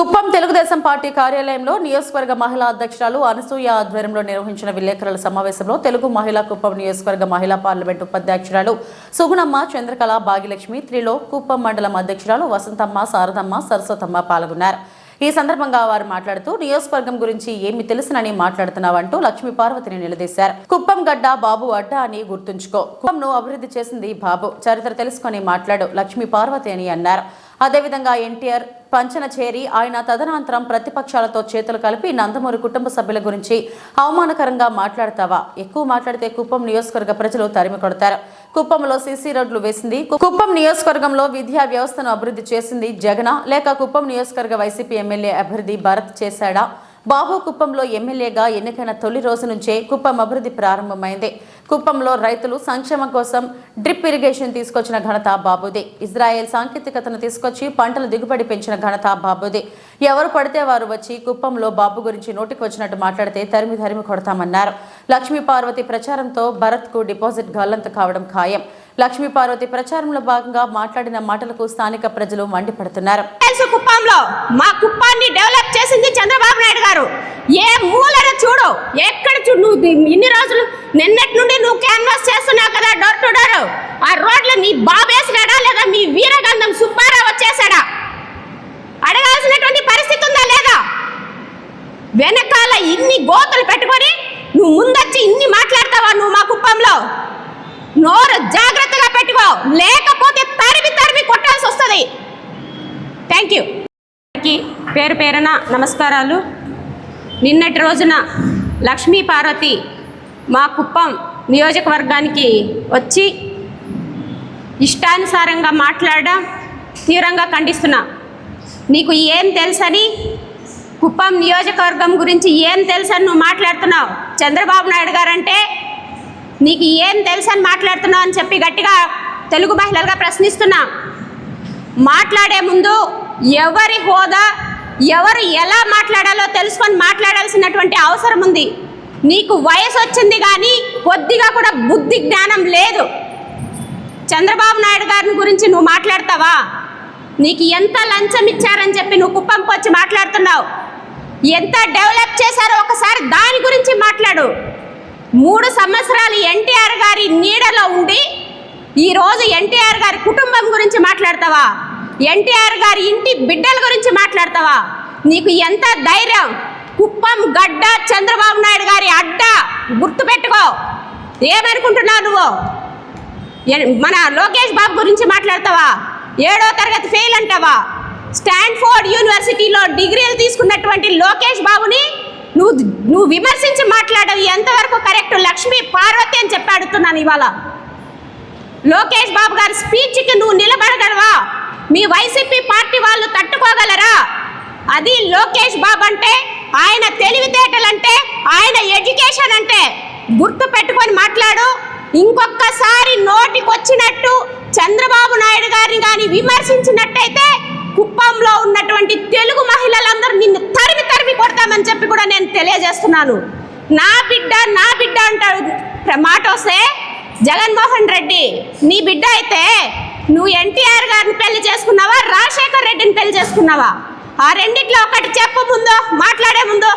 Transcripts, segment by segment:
Kuppam Telugu Desam party కార్యాలయంలో నియోజకవర్గ మహిళా అధ్యక్షురాలు అనసూయ ఆధ్వర్యంలో నిర్వహించిన విలేకరుల సమావేశంలో తెలుగు మహిళా కుప్పం నియోజకవర్గ మహిళా పార్లమెంట్ ఉపాధ్యక్షురాలు సుగుణమ్మ చంద్రకళ భాగ్యలక్ష్మి త్రిలో కుప్పం మండలం అధ్యక్షురాలు వసంతమ్మ శారదమ్మ సరస్వతమ్మ పాల్గొన్నారు. ఈ సందర్భంగా వారు మాట్లాడుతూ నియోజకవర్గం గురించి ఏమి తెలుసునని మాట్లాడుతున్నావంటూ లక్ష్మీ పార్వతిని నిలదీశారు. కుప్పం గడ్డ బాబు అడ్డ అని గుర్తుంచుకో. కుప్పంను అభివృద్ధి చేసింది బాబు. చరిత్ర తెలుసుకొని మాట్లాడు లక్ష్మీ పార్వతి అని అన్నారు. అదేవిధంగా ఎన్టీఆర్ పంచన చేరి ఆయన తదనంతరం ప్రతిపక్షాలతో చేతులు కలిపి నందమూరి కుటుంబ సభ్యుల గురించి అవమానకరంగా మాట్లాడతావా? ఎక్కువ మాట్లాడితే కుప్పం నియోజకవర్గ ప్రజలు తరిమి కొడతారు. కుప్పంలో సీసీ రోడ్లు వేసింది. కుప్పం నియోజకవర్గంలో విద్యా వ్యవస్థను అభివృద్ధి చేసింది జగన. లేక కుప్పం నియోజకవర్గ వైసీపీ ఎమ్మెల్యే అభివృద్ధి భరత్ చేశాడా? బాబు కుప్పంలో ఎమ్మెల్యేగా ఎన్నికైన తొలి రోజు నుంచే కుప్పం అభివృద్ధి ప్రారంభమైంది. కుప్పంలో రైతులు సంక్షేమం కోసం డ్రిప్ ఇరిగేషన్ తీసుకొచ్చిన ఘనత బాబుదే. ఇజ్రాయెల్ సాంకేతికతను తీసుకొచ్చి పంటల దిగుబడి పెంచిన ఘనత బాబుదే. ఎవరు పడితే వారు వచ్చి కుప్పంలో బాబు గురించి నోటికి వచ్చినట్టు మాట్లాడితే తరిమి తరిమి కొడతామన్నారు. లక్ష్మీ పార్వతి ప్రచారంతో భరత్కు డిపాజిట్ గల్లంత కావడం ఖాయం. లక్ష్మీ పార్వతి ప్రచారంలో భాగంగా మాట్లాడిన మాటలకు స్థానిక ప్రజలు మండిపడుతున్నారు కుప్పంలో. మా కుప్పాన్ని డెవలప్ చేసింది చంద్రబాబు నాయుడు గారు. ఏ మూలన చూడు. ఎక్కడ చూడు నువ్వు ఇన్ని రోజులు నిన్నటి నుండి నువ్వు క్యాన్వాస్ చేస్తున్నావు కదా డోర్ టు డోర్ ఆ రోడ్లు నీ బాబేసినాడా లేదా? మీ వీరగంధం సుబ్బారావు వచ్చేసాడా అడగాల్సినటువంటి పరిస్థితి ఉందా లేదా? వెనకాల ఇన్ని గోతులు పెట్టుకొని నువ్వు ముందొచ్చి ఇన్ని మాట్లాడతావా నువ్వు మా కుప్పంలో? నోరు జాగ్రత్తగా పెట్టుకో. లేకపోతే తరిమి తరిమి కొట్టాల్సి వస్తుంది. థ్యాంక్ యూ పేరు పేరున నమస్కారాలు. నిన్నటి రోజున లక్ష్మీ పార్వతి మా కుప్పం నియోజకవర్గానికి వచ్చి ఇష్టానుసారంగా మాట్లాడడం తీవ్రంగా ఖండిస్తున్నా. నీకు ఏం తెలుసని? కుప్పం నియోజకవర్గం గురించి ఏం తెలుసని నువ్వు మాట్లాడుతున్నావు? చంద్రబాబు నాయుడు గారంటే నీకు ఏం తెలుసని మాట్లాడుతున్నావు అని చెప్పి గట్టిగా తెలుగు మహిళలుగా ప్రశ్నిస్తున్నా. మాట్లాడే ముందు ఎవరి హోదా ఎవరు ఎలా మాట్లాడాలో తెలుసుకొని మాట్లాడాల్సినటువంటి అవసరం ఉంది. నీకు వయసు వచ్చింది కానీ కొద్దిగా కూడా బుద్ధి జ్ఞానం లేదు. చంద్రబాబు నాయుడు గారిని గురించి నువ్వు మాట్లాడతావా? నీకు ఎంత లంచం ఇచ్చారని చెప్పి నువ్వు కుప్పంకి వచ్చి మాట్లాడుతున్నావు. ఎంత డెవలప్ చేశారో ఒకసారి దాని గురించి మాట్లాడు. మూడు సంవత్సరాలు ఎన్టీఆర్ గారి నీడలో ఉండి ఈరోజు ఎన్టీఆర్ గారి కుటుంబం గురించి మాట్లాడతావా? ఎన్టీఆర్ గారి ఇంటి బిడ్డల గురించి మాట్లాడతావా? నీకు ఎంత ధైర్యం? కుప్పం గడ్డ చంద్రబాబు నాయుడు గారి అడ్డ గుర్తుపెట్టుకో. ఏమనుకుంటున్నావు నువ్వు? మన లోకేష్ బాబు గురించి మాట్లాడతావా? ఏడో తరగతి ఫెయిల్ అంటావా? స్టాన్ఫోర్డ్ యూనివర్సిటీలో డిగ్రీలు తీసుకున్నటువంటి లోకేష్ బాబుని నువ్వు నువ్వు విమర్శించి మాట్లాడవు. ఎంతవరకు కరెక్ట్? లక్ష్మీ పార్వతి అని చెప్పి అడుగుతున్నాను ఇవాళ. లోకేష్ బాబు గారి స్పీచ్కి నువ్వు నిలబడగలవా? మీ వైసీపీ పార్టీ వాళ్ళు తట్టుకోగలరా? అది లోకేష్ బాబు అంటే ఆయన తెలివితేటలంటే ఆయన ఎడ్యుకేషన్ అంటే. గుర్తు పెట్టుకొని మాట్లాడు. ఇంకొకసారి నోటికొచ్చినట్టు చంద్రబాబు నాయుడు గారిని కానీ విమర్శించినట్టయితే కుప్పంలో ఉన్నటువంటి తెలుగు మహిళలందరూ నిన్ను తరిమి తరిమి కొడతామని చెప్పి కూడా నేను చేస్తున్నాను. నా బిడ్డ నా బిడ్డ అంటాడు. మాట వస్తే జగన్మోహన్ రెడ్డి నీ బిడ్డ అయితే నువ్వు ఎన్టీఆర్ గారిని పెళ్ళి చేసుకున్నావా? రాజశేఖర్ రెడ్డిని పెళ్ళి చేసుకున్నావా? ఆ రెండిట్లో ఒకటి చెప్పు ముందు మాట్లాడే ముందు.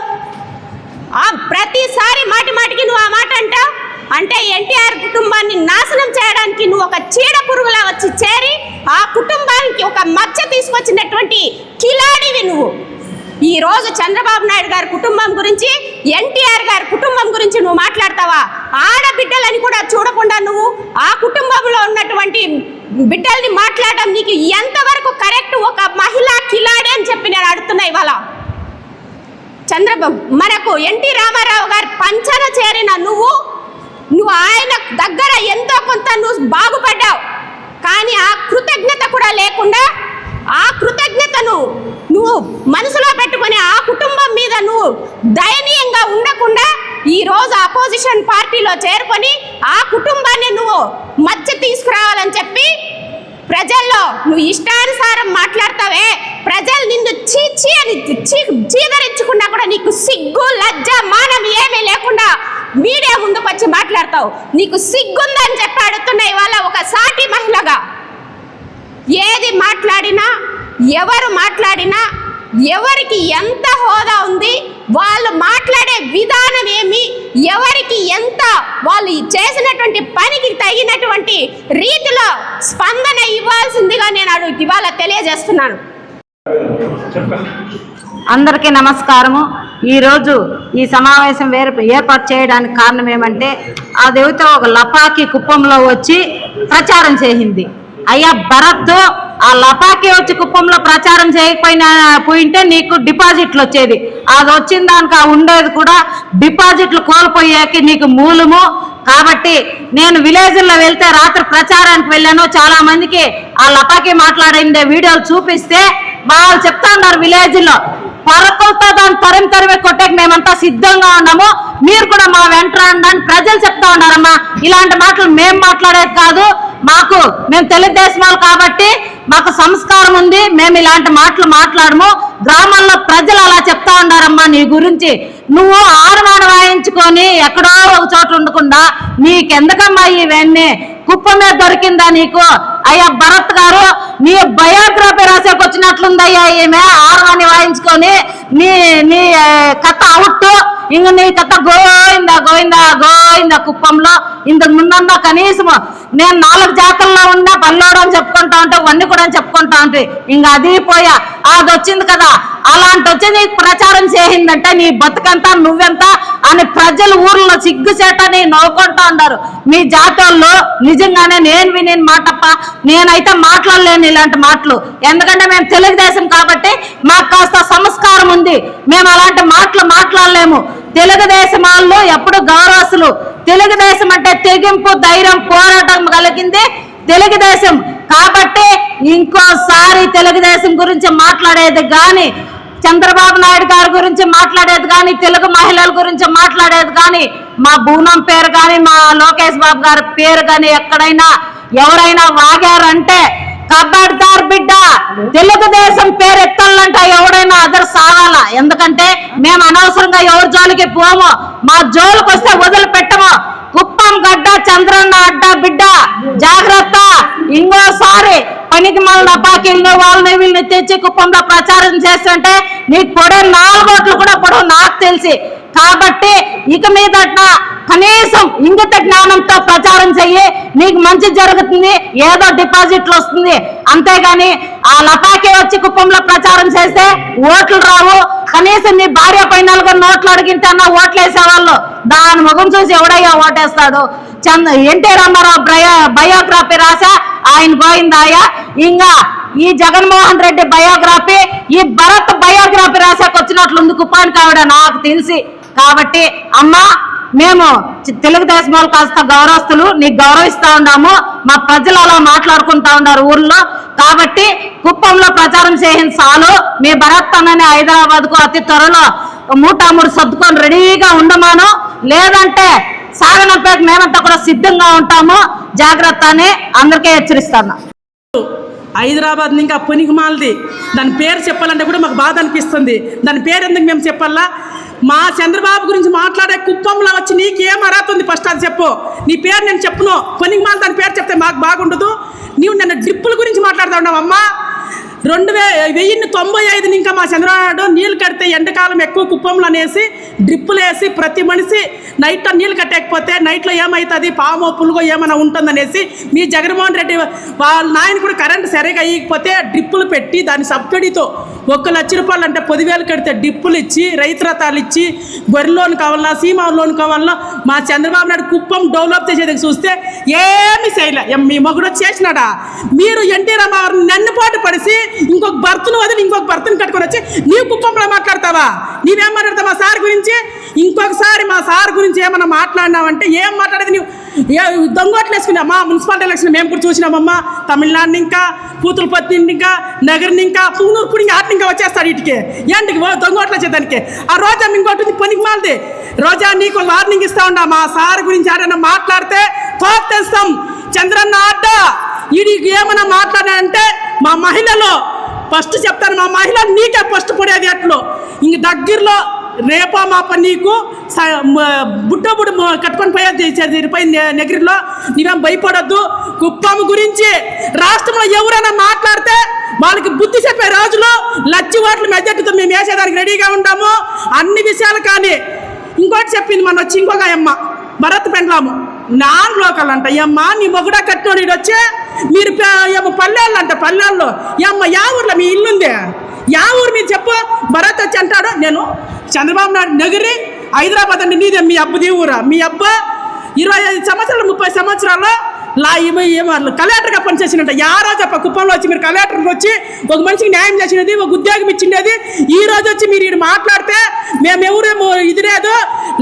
ఆ ప్రతిసారి మాటి మాటికి నువ్వు ఆ మాట అంటావు? అంటే ఎన్టీఆర్ కుటుంబాన్ని నాశనం చేయడానికి నువ్వు ఒక చీడ పురుగులా వచ్చి చేరి ఆ కుటుంబానికి ఒక మచ్చ తీసుకొచ్చినటువంటి కిలాడివి నువ్వు. ఈ రోజు చంద్రబాబు నాయుడు గారి కుటుంబం గురించి ఎన్టీఆర్ గారి కుటుంబం గురించి నువ్వు మాట్లాడతావా? ఆడబిడ్డలని కూడా చూడకుండా నువ్వు ఆ కుటుంబంలో ఉన్నటువంటి బిడ్డల్ని మాట్లాడడం నీకు ఎంతవరకు కరెక్ట్? ఒక మహిళా కిలాడి అని చెప్పి నేను అడుగుతున్నా ఇవాళ. చంద్రబాబు మనకు ఎన్టీ రామారావు గారు పంచన చేరిన నువ్వు నువ్వు ఆయన దగ్గర ఎంతో కొంత నువ్వు బాగుపడ్డావు. కానీ ఆ కృతజ్ఞత కూడా లేకుండా ఆ కృతజ్ఞతను నువ్వు మనసులో పెట్టుకొని ఆ కుటుంబం మీద నువ్వు దయనీయంగా ఉండకుండా ఈ రోజు అపోజిషన్ పార్టీలో చేరుకొని ఆ కుటుంబాన్ని నువ్వు మధ్య తీసుకురావాలని చెప్పి ప్రజల్లో నువ్వు ఇష్టానుసారం మాట్లాడతావే. ప్రజలు నిన్ను చీచి అని చీ చీదరించుకున్నా కూడా నీకు సిగ్గు లజ్జ మానం ఏమీ లేకుండా మీడియా ముందుకు వచ్చి మాట్లాడతావు. నీకు సిగ్గుందని చెప్పి అడుగుతున్న ఇవాళ ఒక సాటి మహిళగా ఏది మాట్లాడినా ఎవరు మాట్లాడినా ఎవరికి ఎంత హోదా ఉంది వాళ్ళు మాట్లాడే విధానం ఏమి ఎవరికి ఎంత వాళ్ళు చేసినటువంటి పనికి తగినటువంటి రీతిలో స్పందన ఇవ్వాల్సిందిగా నేను ఇవాళ తెలియజేస్తున్నాను. అందరికీ నమస్కారము. ఈరోజు ఈ సమావేశం వేరు ఏర్పాటు చేయడానికి కారణం ఏమంటే ఆ దేవత ఒక లపాకి కుప్పంలో వచ్చి ప్రచారం చేసింది. అయ్యా భరత్ ఆ లపాకి వచ్చి కుప్పంలో ప్రచారం చేయకపోయినా పోయింటే నీకు డిపాజిట్లు వచ్చేది. అది వచ్చిన దానికి ఆ ఉండేది కూడా డిపాజిట్లు కోల్పోయాకి నీకు మూలము. కాబట్టి నేను విలేజ్లో వెళ్తే రాత్రి ప్రచారానికి వెళ్ళాను. చాలా మందికి ఆ లపాకి మాట్లాడిండే వీడియోలు చూపిస్తే వాళ్ళు చెప్తా ఉన్నారు విలేజ్లో పరకలతో దాన్ని తరిమి తరిమి కొట్టేకి మేమంతా సిద్ధంగా ఉన్నాము. వెంట ప్రజలు చెప్తా ఉన్నారమ్మా. ఇలాంటి మాటలు మేము మాట్లాడేది కాదు. మాకు మేము తెలుగుదేశం వాళ్ళు కాబట్టి మాకు సంస్కారం ఉంది. మేము ఇలాంటి మాటలు మాట్లాడము. గ్రామాల్లో ప్రజలు అలా చెప్తా ఉన్నారమ్మా నీ గురించి. నువ్వు ఆడవాడ వాయించుకొని ఎక్కడో ఒక చోట ఉండకుండా నీకెందుకమ్మా ఇవన్నీ కుప్ప మీద దొరికిందా నీకు? అయ్యా భరత్ గారు నీ బయోగ్రఫీ రాసేకి వచ్చినట్లుందయ్యా ఈమె. ఆడవాణి వాయించుకొని నీ నీ కథ అవుట్. ఇంక నీ కథ గోయిందా గోయిందా గోయిందా కుప్పంలో. ఇంతకు ముందన్నా కనీసం నేను నాలుగు జాతల్లో ఉన్నా పల్లోడు అని చెప్పుకుంటా ఉంటే ఇవన్నీ కూడా అని చెప్పుకుంటా ఉంటే ఇంక అది పోయా. అది వచ్చింది కదా. అలాంటి వచ్చి నీకు ప్రచారం చేసిందంటే నీ బతుకంతా నువ్వెంత అని ప్రజలు ఊర్లో సిగ్గుచేటని నవ్వుకుంటా ఉన్నారు. మీ జాతోళ్ళు నిజంగానే నేను విని మాటప్ప. నేనైతే మాట్లాడలేను ఇలాంటి మాటలు. ఎందుకంటే మేము తెలుగుదేశం కాబట్టి మాకు కాస్త సంస్కారం ఉంది. మేము అలాంటి మాటలు మాట్లాడలేము. తెలుగుదేశం వాళ్ళు ఎప్పుడు గౌరవస్తులు తెలుగుదేశం అంటే తెగింపు ధైర్యం పోరాటం కలిగింది తెలుగుదేశం. కాబట్టి ఇంకోసారి తెలుగుదేశం గురించి మాట్లాడేది కానీ చంద్రబాబు నాయుడు గారి గురించి మాట్లాడేది కానీ తెలుగు మహిళల గురించి మాట్లాడేది కానీ మా భూనం పేరు కానీ మా లోకేష్ బాబు గారి పేరు కానీ ఎక్కడైనా ఎవరైనా వాగారంటే కబడ్దార్ బిడ్డ. తెలుగుదేశం పేరు ఎత్తాలంట ఎవడైనా అదర్ సాగాల. ఎందుకంటే మేము అనవసరంగా ఎవరి జోలికి పోము. మా జోలికి వస్తే వదిలిపెట్టము. కుప్పం గడ్డ చంద్రన్న అడ్డ బిడ్డ. జాగ్రత్త. ఇంకోసారి పనికి మళ్ళీ నపాకిల్ని వాళ్ళని వీళ్ళని తెచ్చి కుప్పంలో ప్రచారం చేస్తుంటే నీకు పొడే నాలుగోట్లు కూడా పొడవు నాకు తెలిసి. కాబట్టి ఇక మీదట కనీసం ఇంగిత జ్ఞానంతో ప్రచారం చెయ్యి. నీకు మంచి జరుగుతుంది ఏదో డిపాజిట్లు వస్తుంది. అంతేగాని ఆ లపాకే వచ్చి కుప్పంలో ప్రచారం చేస్తే ఓట్లు రావు. కనీసం నీ భార్య పైన నలుగురు నోట్లు అడిగింటే ఓట్లు వేసేవాళ్ళు. దాని ముఖం చూసి ఎవడయ్యా ఓటేస్తాడు? Chandra NT Ramarao bio biography రాసా ఆయన పోయిందాయా? ఇంకా ఈ జగన్మోహన్ రెడ్డి బయోగ్రఫీ ఈ భరత్ బయోగ్రఫీ రాసాకొచ్చినట్లుంది కుప్పానికి ఆవిడ నాకు తెలిసి. కాబట్టి అమ్మ మేము చి- తెలుగుదేశం వాళ్ళు కాస్త గౌరవస్తులు నీకు గౌరవిస్తా ఉన్నాము. మా ప్రజలు అలా మాట్లాడుకుంటా ఉన్నారు ఊర్లో. కాబట్టి కుప్పంలో ప్రచారం చేయని చాలు మీ భరత్ అన్నని హైదరాబాద్కు అతి త్వరలో మూటామూడు సర్దుకొని రెడీగా ఉండమాను. లేదంటే సాగనంపేట మేమంతా కూడా సిద్ధంగా ఉంటాము. జాగ్రత్త అని అందరికీ హెచ్చరిస్తాను. హైదరాబాద్ ఇంకా పునిగుమాలది దాని పేరు చెప్పాలంటే కూడా మాకు బాధ అనిపిస్తుంది. దాని పేరు ఎందుకు మేము చెప్పాలా? మా చంద్రబాబు గురించి మాట్లాడే కుప్పంలో వచ్చి నీకేం అర్హత ఉంది? ఫస్ట్ అది చెప్పు. నీ పేరు నేను చెప్పును. పునికిమాల దాని పేరు చెప్తే మాకు బాగుండదు. నీవు నన్ను డ్రిప్పుల గురించి మాట్లాడుతూ ఉన్నావు అమ్మా రెండు వే వెయ్యిన్ని తొంభై ఐదుని ఇంకా మా చంద్రబాబు నాయుడు నీళ్ళు కడితే ఎండకాలం ఎక్కువ కుప్పంలో అనేసి డ్రిప్పులు వేసి ప్రతి మనిషి నైట్లో నీళ్ళు కట్టకపోతే నైట్లో ఏమవుతుంది పాము పులుగో ఏమైనా ఉంటుందనేసి మీ జగన్మోహన్ రెడ్డి వాళ్ళ నాయన కూడా కరెంట్ సరిగా ఇవ్వకపోతే డ్రిప్పులు పెట్టి దాని సబ్సిడీతో ఒక్క లక్ష రూపాయలు అంటే పదివేలు కడితే డిప్పులు ఇచ్చి రైతు రథాలు ఇచ్చి గొర్రె లోన్ కావాలన్నా సీమా లోన్ కావాలన్నా మా చంద్రబాబు నాయుడు కుప్పం డెవలప్ చేసేది చూస్తే ఏమి చేయలే. మీ మొగుడు వచ్చి చేసినాడా? మీరు ఎన్టీ రామారావు నన్ను పాటు పడిసి ఇంకొక భర్తను వదిలి ఇంకొక భర్తను కట్టుకొని వచ్చి నీవు కుప్పంలో మాట్లాడతావా? నీవేం మాట్లాడతావు మా సార్ గురించి? ఇంకొకసారి మా సార్ గురించి ఏమన్నా మాట్లాడినావంటే ఏం మాట్లాడేది నీవు? దొంగోట్లు వేసుకున్నావు మా మున్సిపాలిటీ ఎలక్షన్ మేము కూడా చూసినామమ్మా. తమిళనాడుని ఇంకా పూతులపత్తి ఇంకా నగరిని ఇంకా పూనూరు కూడా ఇంకా ఆటని ఇంకా వచ్చేస్తాడు వీటికి ఏంటికి దొంగోట్లు వచ్చేదానికి ఆ రోజా ఇంకోటి ఉంది పనికి మాలది. రోజా నీకు వార్నింగ్ ఇస్తా ఉన్నా మా సార్ గురించి ఎవరైనా మాట్లాడితే కోప్ తెస్తాం. చంద్రన్న ఆట వీడికి ఏమైనా మాట్లాడానంటే మా మహిళలో ఫస్ట్ చెప్తాను మా మహిళ నీకే ఫస్ట్ పడేది ఎట్లు? ఇంక దగ్గరలో రేపా మాప నీకు బుట్ట బుడ్డ కట్టుకొని పోయేది చేసేది పై నెగిరిలో నీవేం భయపడొద్దు. కుప్పం గురించి రాష్ట్రంలో ఎవరైనా మాట్లాడితే వాళ్ళకి బుద్ధి చెప్పే రోజులు లచ్చి ఓట్ల మెజార్టీతో మేము వేసేదానికి రెడీగా ఉంటాము అన్ని విషయాలు కానీ ఇంకోటి చెప్పింది మన వచ్చి ఇంకొక అమ్మ భరత్ పెండ్లాము. నాన్ లోకల్ అంట. అమ్మ నీ మొగుడా కట్టినోడు వచ్చే? మీరు ఏమో పల్లెళ్ళు అంట పల్లెల్లో. అమ్మ యా ఊర్లో మీ ఇల్లుందే? యా ఊరు మీరు చెప్పు. భరత్ వచ్చి అంటాడు నేను చంద్రబాబు నాయుడు నగిరి హైదరాబాద్ అండి నీదే మీ అబ్బుది ఊరా. మీ అబ్బ ఇరవై ఐదు సంవత్సరాలు ముప్పై సంవత్సరాల్లో లా ఏమో కలెక్టర్గా పనిచేసినట్ట. యారో చెప్ప కుప్పంలో వచ్చి మీరు కలెక్టర్కి వచ్చి ఒక మనిషికి న్యాయం చేసినది ఒక ఉద్యోగం ఇచ్చిండేది. ఈ రోజు వచ్చి మీరు ఈడు మాట్లాడితే మేము ఎవరేమో ఇది లేదు.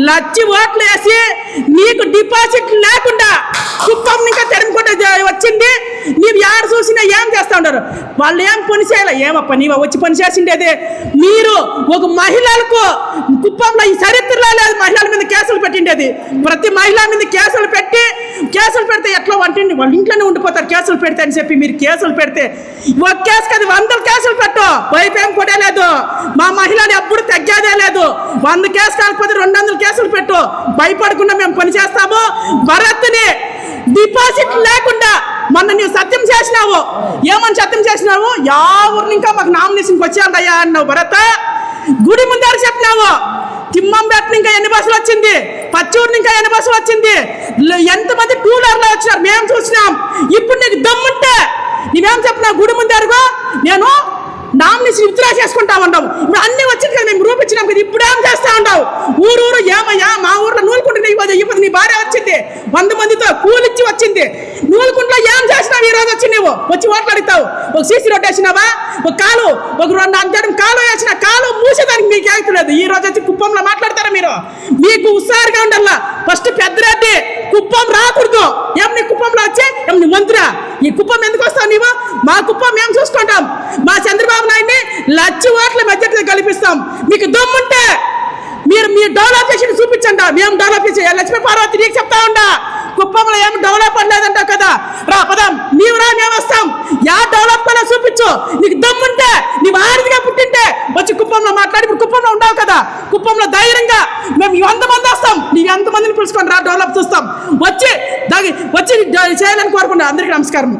లచ్చి ఓట్లు వేసి నీకు డిపాజిట్ లేకుండా కుప్పం ఇంకా తెరమకుంట వచ్చింది. నీవు ఎవరు చూసినా ఏం చేస్తూ ఉంటారు వాళ్ళు ఏం పని చేయాలి. ఏమప్ప నీవు వచ్చి పని చేసిండేది? మీరు ఒక మహిళలకు కుప్పంలో ఈ చరిత్రలో లేదు. మహిళల మీద కేసులు పెట్టిండేది. ప్రతి మహిళ మీద కేసులు పెట్టి పెడితే ఎట్లా వంటిండి వాళ్ళ ఇంట్లోనే ఉండిపోతారు కేసులు పెడితే అని చెప్పి మీరు కేసులు పెడితే. ఒక కేసు కదా వందల కేసులు పెట్టు. వైపు కూడా లేదు. మా మహిళని ఎప్పుడు తగ్గేదే లేదు. వంద కేసు కాకపోతే రెండు వందల కేసులు పెట్టు. భయపడకుండా మేము పని చేస్తాము. భరత్ని డిపాజిట్ లేకుండా మొన్న నువ్వు సత్యం చేసినావు. ఏమని సత్యం చేసినావు? యా ఊరిని ఇంకా మాకు నామినేషన్కి వచ్చేయాలయ్యా అన్నావు భరత. గుడి ముందు చెప్పినావు తిమ్మంబేట ఇంకా ఎన్ని బస్సులు వచ్చింది? పచ్చూరు ఇంకా ఎన్ని బస్సులు వచ్చింది? ఎంతమంది టూ వీలర్లో వచ్చినారు? మేము చూసినాం. ఇప్పుడు నీకు దమ్ముంటే నీవేం చెప్పినావు? గుడి ముందరుగో నేను నామినేషన్ విత్డ్రా చేసుకుంటా ఉండవు ఇప్పుడు అన్ని వచ్చింది కదా మేము రూపించినాం కదా ఇప్పుడు ఏం చేస్తా ఉండవు? ఊరు ఊరు ఏమయ్యా? మా ఊర్లో నూలుకుంటున్న ఇప్పుడు నీ భార్య వచ్చింది. వంద మందితో కూలిచ్చి వచ్చింది. నూలుకుంట్లో ఏం ఈ రోజు వచ్చి నువ్వు వచ్చి ఓట్లాడుతావు ఒక సీసీ రోడ్ వేసినావా? ఒక కాలు ఒక రెండు అంతరం కాలు వేసిన కాలు మూసేదానికి మీకు ఏగుతలేదు ఈ రోజు వచ్చి కుప్పంలో మాట్లాడతారా మీరు? మీకు హుషారుగా ఉండాలా? ఫస్ట్ పెద్దరెడ్డి కుప్పం రాకూడదు. ఏం కుప్పంలో వచ్చి? ఏం నీ మంత్రా? ఈ కుప్పం ఎందుకు వస్తావు నీవు? మా కుప్పం మేము చూసుకుంటాం. మా చంద్రబాబు నాయుడిని లచ్చి ఓట్ల మధ్య కల్పిస్తాం మీకు దమ్ముంటే మీరు మీ డెవలప్ చేసి చూపించండి. మేము డెవలప్ చేసి లక్ష్మీ పార్వతి నీకు చెప్తా ఉండా? కుప్పంలో ఏం డెవలప్ అనలేదంట కదా? రా పదం. నీవు రా మేము వస్తాం. యా డెవలప్ కన్నా చూపించు. నీకు దమ్ముంటే నీవు ఆరిదిగా పుట్టింటే వచ్చి కుప్పంలో మాట్లాడి ఇప్పుడు కుప్పంలో ఉండవు కదా? కుప్పంలో ధైర్యంగా మేము వంద మంది వస్తాం. నీవు ఎంతమందిని పిలుచుకొని రా డెవలప్ చూస్తాం. వచ్చి దాని వచ్చి చేయాలని కోరుకుంటా అందరికీ నమస్కారం.